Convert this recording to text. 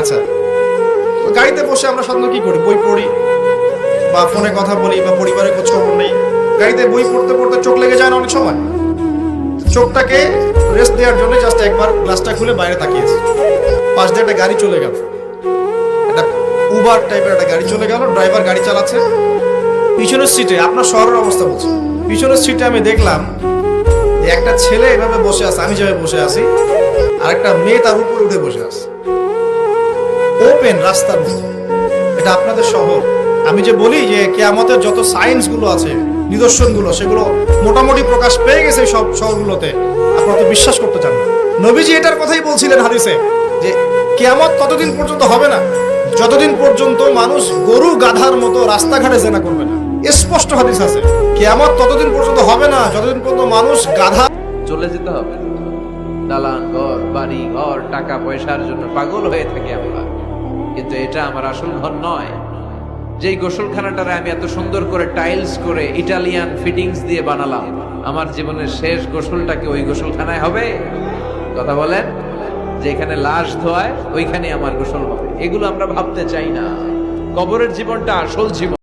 আচ্ছা তো গাড়িতে বসে আমরা সাধারণত কি করি? বই পড়ি বা ফোনে কথা বলি বা পরিবারের খোঁজ খবর নেই। গাড়িতে বই পড়তে পড়তে চোখ লেগে যায় না অনেক সময়। চোখটাকে রেস্ট দেওয়ার জন্য জাস্ট একবার গ্লাসটা খুলে বাইরে তাকিয়েছি পাশ দিয়ে একটা গাড়ি চলে গেল। একটা উবার টাইপের একটা গাড়ি চলে গেল ড্রাইভার গাড়ি চালাচ্ছে। পিছনের সিটে আপনার শহরের অবস্থা বলছি। পিছনের সিটে আমি দেখলাম একটা ছেলে এভাবে বসে আছে, আমি যেভাবে বসে আছি আর একটা মেয়ে তার উপরে উঠে বসে আছে। ওপেন রাস্তার মধ্যে এটা আপনাদের শহর। আমি যে বলি যে কেয়ামতের যত সায়েন্সগুলো আছে, নিদর্শনগুলো, সেগুলো মোটামুটি প্রকাশ পেয়ে গেছে সব শহরগুলোতে। আপনারা তো বিশ্বাস করতে চান নবীজি এটার কথাই বলছিলেন হাদিসে, যে কেয়ামত ততদিন পর্যন্ত হবে না। যতদিন পর্যন্ত মানুষ গরু গাধার মতো রাস্তাঘাটে জেনা করবে না। স্পষ্ট হাদিস আছে। কেয়ামত ততদিন পর্যন্ত হবে না, যতদিন পর্যন্ত মানুষ গাধা চলে যেতে হবে। দালান, ঘর, বাড়ি, ঘর, টাকা, পয়সার জন্য পাগল হয়ে থাকি আমরা। কিন্তু এটা আমার আসল ঘর নয়। যেই গোসলখানাটারে আমি এত সুন্দর করে টাইলস করে ইটালিয়ান ফিটিংস দিয়ে বানালাম, আমার জীবনের শেষ গোসলটাকে ওই গোসলখানায় হবে? কথা বলেন, যেখানে লাশ ধোয়ায় ওইখানে আমার গোসল হবে। এগুলো আমরা ভাবতে চাই না। কবরের জীবনটা আসল জীবন।